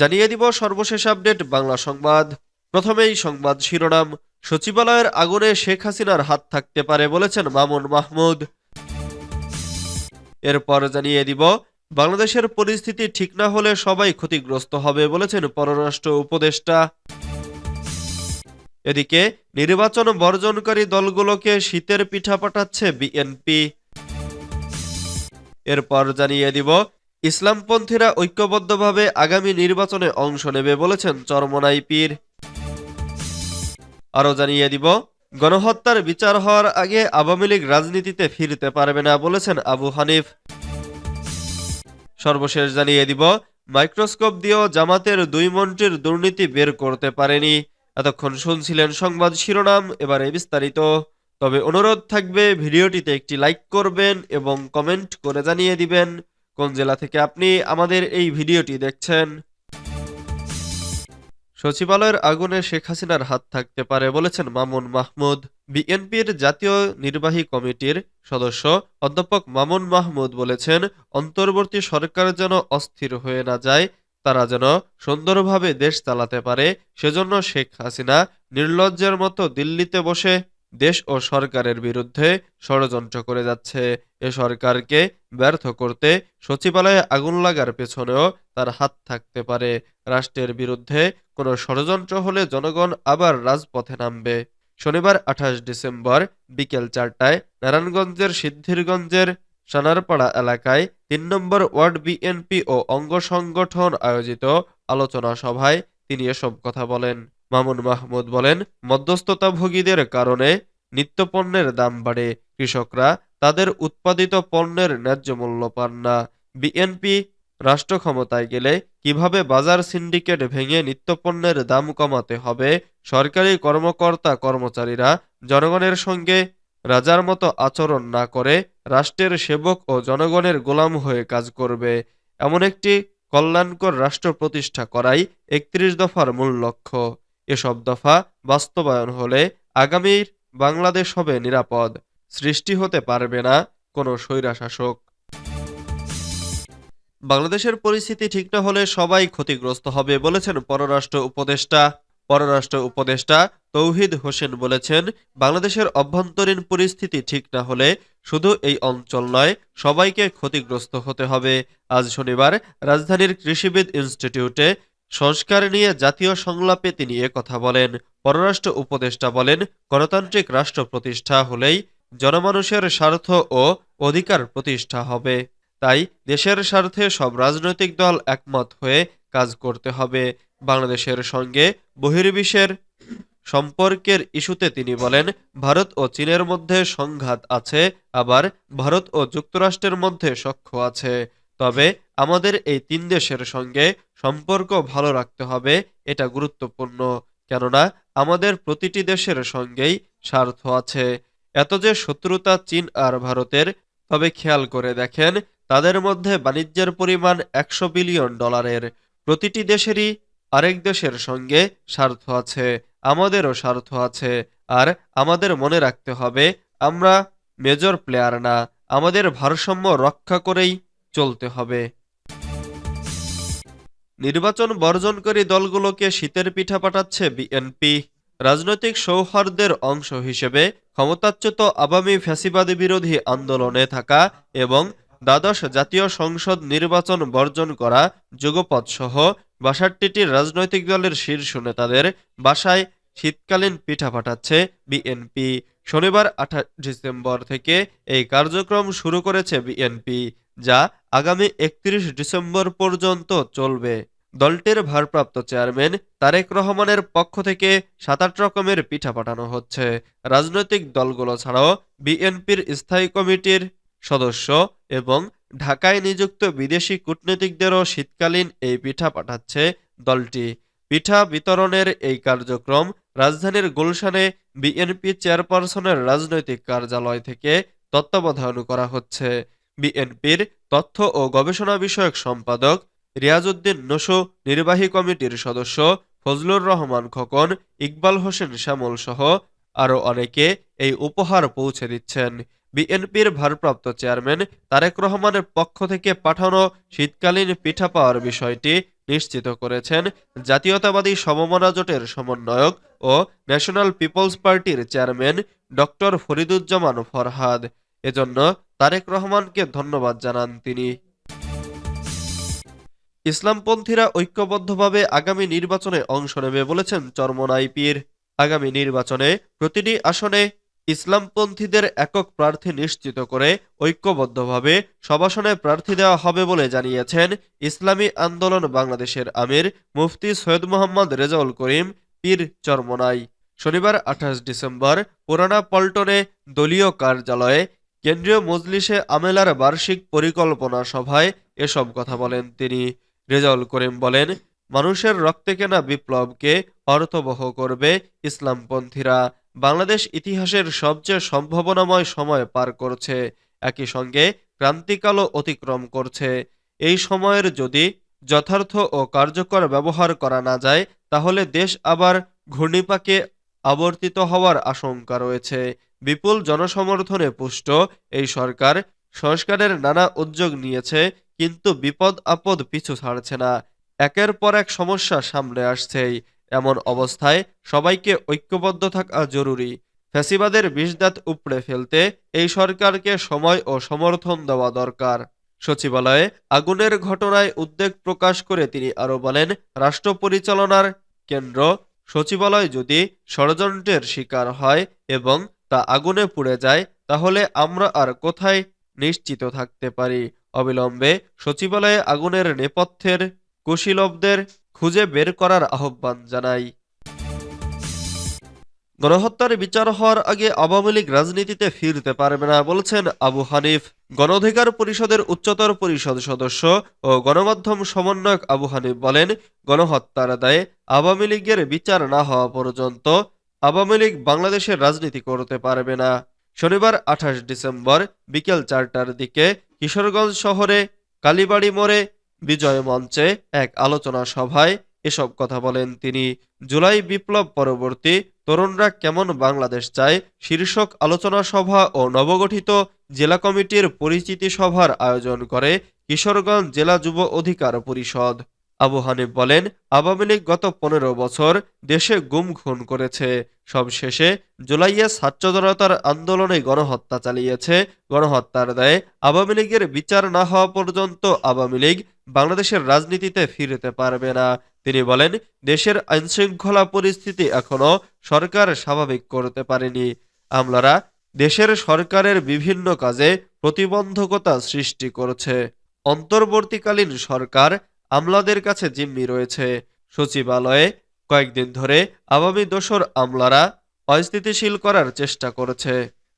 জানিয়ে দিব সর্বশেষ আপডেট বাংলা সংবাদ। প্রথমেই সংবাদ শিরোনাম, সচিবালয়ের আগুনে শেখ হাসিনার হাত থাকতে পারে বলেছেন মামুন মাহমুদ। এরপর জানিয়ে দিব, বাংলাদেশের পরিস্থিতি ঠিক না হলে সবাই ক্ষতিগ্রস্ত হবে বলেছেন পররাষ্ট্র উপদেষ্টা। এদিকে, নির্বাচন বর্জনকারী দলগুলোকে শীতের পিঠা পাঠাচ্ছে বিএনপি। এরপর জানিয়ে দিব ইসলামপন্থীরা ঐক্যবদ্ধভাবে আগামী নির্বাচনে অংশ নেবে বলেছেন চরমনাই পীর। আরও জানিয়ে দিব, গণহত্যার বিচার হওয়ার আগে আওয়ামী লীগ রাজনীতিতে ফিরতে পারবে না বলেছেন আবু হানিফ। সর্বশেষ জানিয়ে দিব, মাইক্রোস্কোপ দিয়েও জামাতের দুই মন্ত্রীর দুর্নীতি বের করতে পারেনি। এতক্ষণ শুনছিলেন সংবাদ শিরোনাম, এবারে বিস্তারিত। তবে অনুরোধ থাকবে, ভিডিওটিতে একটি লাইক করবেন এবং কমেন্ট করে জানিয়ে দিবেন। কোন জেলা থেকে আপনি আমাদের এই ভিডিওটি দেখছেন? সচিবালয়ের আগুনে শেখ হাসিনার হাত থাকতে পারে বলেছেন মামুন মাহমুদ। বিএনপির জাতীয় নির্বাহী কমিটির সদস্য অধ্যাপক মামুন মাহমুদ বলেছেন, অন্তর্বর্তী সরকার যেন অস্থির হয়ে না যায়, তারা যেন সুন্দরভাবে দেশ চালাতে পারে, সেজন্য শেখ হাসিনা নির্লজ্জের মতো দিল্লিতে বসে দেশ ও সরকারের বিরুদ্ধে ষড়যন্ত্র করে যাচ্ছে। এ সরকারকে ব্যর্থ করতে সচিবালয়ে আগুন লাগার পেছনেও তার হাত থাকতে পারে। রাষ্ট্রের বিরুদ্ধে কোনো ষড়যন্ত্র হলে জনগণ আবার রাজপথে নামবে। শনিবার আঠাশ ডিসেম্বর বিকেল চারটায় নারায়ণগঞ্জের সিদ্ধিরগঞ্জের সানারপাড়া এলাকায় তিন নম্বর ওয়ার্ড বিএনপি ও অঙ্গ সংগঠন আয়োজিত আলোচনা সভায় তিনি এসব কথা বলেন। মামুন মাহমুদ বলেন, মধ্যস্থতাভোগীদের কারণে নিত্যপণ্যের দাম বাড়ে। কৃষকরা তাদের উৎপাদিত পণ্যের ন্যায্য মূল্য পান না। বিএনপি রাষ্ট্র ক্ষমতায় গেলে কীভাবে বাজার সিন্ডিকেট ভেঙে নিত্যপণ্যের দাম কমাতে হবে, সরকারি কর্মকর্তা কর্মচারীরা জনগণের সঙ্গে রাজার মতো আচরণ না করে রাষ্ট্রের সেবক ও জনগণের গোলাম হয়ে কাজ করবে। এমন একটি কল্যাণকর রাষ্ট্র প্রতিষ্ঠা করাই একত্রিশ দফার মূল লক্ষ্য। এসব দফা বাস্তবায়ন হলে আগামীর বাংলাদেশ হবে নিরাপদ, সৃষ্টি হতে পারবে না কোনো স্বৈরাশাসক। বাংলাদেশের পরিস্থিতি ঠিক না হলে সবাই ক্ষতিগ্রস্ত হবে বলেছেন পররাষ্ট্র উপদেষ্টা। পররাষ্ট্র উপদেষ্টা তৌহিদ হোসেন বলেছেন, বাংলাদেশের অভ্যন্তরীণ পরিস্থিতি ঠিক না হলে শুধু এই অঞ্চল নয়, সবাইকে ক্ষতিগ্রস্ত হতে হবে। আজ শনিবার রাজধানীর কৃষিবিদ ইনস্টিটিউটে সংস্কার নিয়ে জাতীয় সংলাপে তিনি কথা বলেন। পররাষ্ট্র উপদেষ্টা বলেন, গণতান্ত্রিক রাষ্ট্র প্রতিষ্ঠা হলেই জনমানুষের স্বার্থ ও অধিকার প্রতিষ্ঠা হবে। তাই দেশের স্বার্থে সব রাজনৈতিক দল একমত হয়ে কাজ করতে হবে। বাংলাদেশের সঙ্গে বহির্বিশ্বের সম্পর্কের ইস্যুতে তিনি বলেন, ভারত ও চীনের মধ্যে সংঘাত আছে, আবার ভারত ও যুক্তরাষ্ট্রের মধ্যে সখ্য আছে। তবে আমাদের এই তিন দেশের সঙ্গে সম্পর্ক ভালো রাখতে হবে, এটা গুরুত্বপূর্ণ। কেননা, আমাদের প্রতিটি দেশের সঙ্গেই স্বার্থ আছে। এত যে শত্রুতা চীন আর ভারতের, তবে খেয়াল করে দেখেন, তাদের মধ্যে বাণিজ্যের পরিমাণ একশো বিলিয়ন ডলারের। প্রতিটি দেশেরই আরেক দেশের সঙ্গে স্বার্থ আছে, আমাদেরও স্বার্থ আছে। আর আমাদের মনে রাখতে হবে, আমরা মেজর প্লেয়ার না, আমাদের ভারসাম্য রক্ষা করেই চলতে হবে। নির্বাচন বর্জনকারী দলগুলোকে শীতের পিঠা পাঠাচ্ছে বিএনপি। রাজনৈতিক সৌহার্দ্যের অংশ হিসেবে ক্ষমতাচ্যুত আওয়ামী ফ্যাসিবাদী বিরোধী আন্দোলনে থাকা এবং দ্বাদশ জাতীয় সংসদ নির্বাচন বর্জন করা যুগপৎ সহ বাষট্টিটি রাজনৈতিক দলের শীর্ষ নেতাদের বাসায় শীতকালীন পিঠা পাঠাচ্ছে বিএনপি। শনিবার আঠাশ ডিসেম্বর থেকে এই কার্যক্রম শুরু করেছে বিএনপি। যা আগামী একত্রিশ ডিসেম্বর পর্যন্ত চলবে। দলটির ভারপ্রাপ্ত চেয়ারম্যান তারেক রহমানের পক্ষ থেকে সাত আট রকমের পিঠা পাঠানো হচ্ছে। রাজনৈতিক দলগুলো ছাড়াও বিএনপির স্থায়ী কমিটির সদস্য এবং ঢাকায় নিযুক্ত বিদেশি কূটনীতিকদেরও শীতকালীন এই পিঠা পাঠাচ্ছে দলটি। পিঠা বিতরণের এই কার্যক্রম রাজধানীর গুলশানে বিএনপি চেয়ারপারসনের রাজনৈতিক কার্যালয় থেকে তত্ত্বাবধান করা হচ্ছে। বিএনপির তথ্য ও গবেষণা বিষয়ক সম্পাদক রিয়াজউদ্দিন নসু, নির্বাহী কমিটির সদস্য ফজলুর রহমান খোকন, ইকবাল হোসেন শ্যামল সহ আরও অনেকে এই উপহার পৌঁছে দিচ্ছেন। বিএনপির ভারপ্রাপ্ত চেয়ারম্যান তারেক রহমানের পক্ষ থেকে পাঠানো শীতকালীন পিঠা পাওয়ার বিষয়টি নিশ্চিত করেছেন জাতীয়তাবাদী সমমনা জোটের সমন্বয়ক ও ন্যাশনাল পিপলস পার্টির চেয়ারম্যান ডক্টর ফরিদুজ্জামান ফরহাদ। এজন্য তারেক রহমানকে ধন্যবাদ জানান তিনি। ইসলামপন্থীরা ঐক্যবদ্ধভাবে আগামী নির্বাচনে অংশ নেবে বলেছেন চরমনাই পীর আগামী নির্বাচনে প্রতিটি আসনে ইসলামপন্থীদের একক প্রার্থী নিশ্চিত করে ঐক্যবদ্ধভাবে সবাসনে প্রার্থী দেওয়া হবে বলে জানিয়েছেন ইসলামী আন্দোলন বাংলাদেশের আমির মুফতি সৈয়দ মোহাম্মদ রেজাউল করিম, পীর চরমনাই। শনিবার আঠাশ ডিসেম্বর পুরানা পল্টনে দলীয় কার্যালয়ে কেন্দ্রীয় মজলিসে আমেলার বার্ষিক পরিকল্পনা সভায় এসব কথা বলেন তিনি। রেজাউল করিম বলেন, মানুষের রক্তে কেনা বিপ্লবকে অর্থবহ করবে ইসলামপন্থীরা। বাংলাদেশ ইতিহাসের সবচেয়ে সম্ভাবনাময় সময় পার করছে। একই সঙ্গে ক্রান্তিকালও অতিক্রম করছে। এই সময়ের যদি যথার্থ ও কার্যকর ব্যবহার করা না যায়, তাহলে দেশ আবার ঘূর্ণিপাকে আবর্তিত হওয়ার আশঙ্কা রয়েছে। বিপুল জনসমর্থনে পুষ্ট এই সরকার সংস্কারের নানা উদ্যোগ নিয়েছে, কিন্তু বিপদ আপদ পিছু ছাড়ছে না। একের পর এক সমস্যা সামনে আসছেই। এমন অবস্থায় সবাইকে ঐক্যবদ্ধ থাকা জরুরি। ফ্যাসিবাদের বিষদাঁত উপড়ে ফেলতে এই সরকারকে সময় ও সমর্থন দেওয়া দরকার। সচিবালয়ে আগুনের ঘটনায় উদ্বেগ প্রকাশ করে তিনি আরও বলেন, রাষ্ট্র পরিচালনার কেন্দ্র সচিবালয় যদি ষড়যন্ত্রের শিকার হয় এবং তা আগুনে পুড়ে যায়, তাহলে আমরা আর কোথায় নিশ্চিত থাকতে পারি? অবিলম্বে সচিবালয়ে আগুনের নেপথ্যের কুশীলবদের খুঁজে বের করার আহ্বান জানাই। গণহত্যার বিচার হওয়ার আগে আওয়ামী লীগ রাজনীতিতে ফিরতে পারবে না, বলছেন আবু হানিফ। গণঅধিকার পরিষদের উচ্চতর পরিষদ সদস্য ও গণমাধ্যম সমন্বয়ক আবু হানিফ বলেন, গণহত্যার দায়ে আওয়ামী লীগের বিচার না হওয়া পর্যন্ত আওয়ামী লীগ বাংলাদেশের রাজনীতি করতে পারবে না। শনিবার আঠাশ ডিসেম্বর বিকেল চারটার দিকে কিশোরগঞ্জ শহরে কালীবাড়ি মোড়ে বিজয় মঞ্চে এক আলোচনা সভায় এসব কথা বলেন তিনি। জুলাই বিপ্লব পরবর্তী তরুণরা কেমন বাংলাদেশ চায়? শীর্ষক আলোচনা সভা ও নবগঠিত জেলা কমিটির পরিচিতি সভার আয়োজন করে কিশোরগঞ্জ জেলা যুব অধিকার পরিষদ। আবু হানিফ বলেন, আওয়ামী লীগ গত পনেরো বছর দেশে গুম খুন করেছে। সবশেষে জুলাইয়ে ছাত্র আন্দোলনে গণহত্যা চালিয়েছে। গণহত্যার দায়ে আওয়ামী লীগের বিচার না হওয়া পর্যন্ত আওয়ামী লীগ বাংলাদেশের রাজনীতিতে ফিরতে পারবে না। তিনি বলেন, দেশের আইনশৃঙ্খলা পরিস্থিতি এখনও সরকার স্বাভাবিক করতে পারেনি। আমলারা দেশের সরকারের বিভিন্ন কাজে প্রতিবন্ধকতা সৃষ্টি করছে। অন্তর্বর্তীকালীন সরকার আমলাদের কাছে জিম্মি রয়েছে। সচিবালয়ে কয়েকদিন ধরে আওয়ামী দোসর আমলারা অস্থিতিশীল করার চেষ্টা করেছে।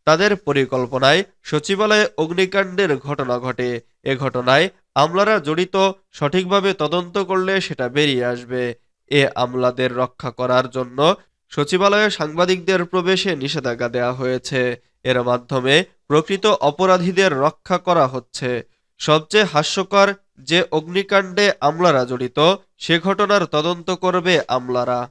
তাদের পরিকল্পনায় সচিবালয়ে অগ্নিকাণ্ডের ঘটনা ঘটে। এ ঘটনায় আমলারা জড়িত সঠিকভাবে তদন্ত করলে সেটা বেরিয়ে আসবে। এ আমলাদের রক্ষা করার জন্য সচিবালয়ে সাংবাদিকদের প্রবেশে নিষেধাজ্ঞা দেওয়া হয়েছে। এর মাধ্যমে প্রকৃত অপরাধীদের রক্ষা করা হচ্ছে। সবচেয়ে হাস্যকর যে অগ্নিকাণ্ডে আমলারা জড়িত, সে ঘটনার তদন্ত করবে আমলারা।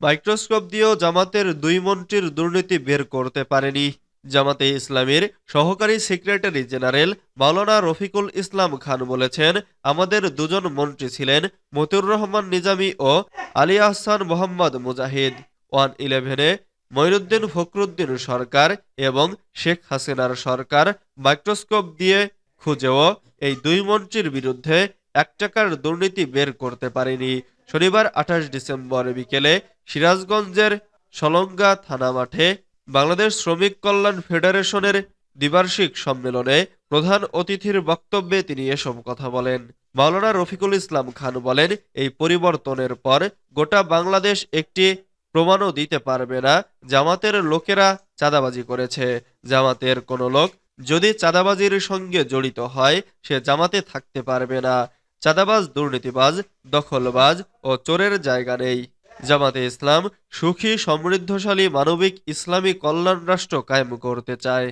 মাইক্রোস্কোপ দিয়েও জামাতের দুই মন্ত্রীর দুর্নীতি বের করতে পারেনি। জামাতে ইসলামের সহকারী সেক্রেটারি জেনারেল মাওলানা রফিকুল ইসলাম খান বলেছেন, আমাদের দুজন মন্ত্রী ছিলেন মতিউর রহমান নিজামী ও আলী আহসান মোহাম্মদ মুজাহিদ। ওয়ান ইলেভেনে মঈনুদ্দিন ফখরুদ্দিন সরকার এবং শেখ হাসিনার সরকার মাইক্রোস্কোপ দিয়ে খুঁজেও এই দুই মন্ত্রীর বিরুদ্ধে এক টাকার দুর্নীতি বের করতে পারেনি। শনিবার আঠাশ ডিসেম্বর বিকেলে সিরাজগঞ্জের সলঙ্গা থানা মাঠে বাংলাদেশ শ্রমিক কল্যাণ ফেডারেশনের দ্বিবার্ষিক সম্মেলনে প্রধান অতিথির বক্তব্যে তিনি এসব কথা বলেন। মাওলানা রফিকুল ইসলাম খান বলেন, এই পরিবর্তনের পর গোটা বাংলাদেশ একটি প্রমাণও দিতে পারবে না, জামাতের লোকেরা চাঁদাবাজি করেছে। জামাতের কোনো লোক যদি চাঁদাবাজির সঙ্গে জড়িত হয়, সে জামাতে থাকতে পারবে না। চাঁদাবাজ, দুর্নীতিবাজ, দখলবাজ ও চোরের জায়গা নেই। জামাতে ইসলাম সুখী সমৃদ্ধশালী মানবিক ইসলামী কল্যাণ রাষ্ট্র কায়েম করতে চায়।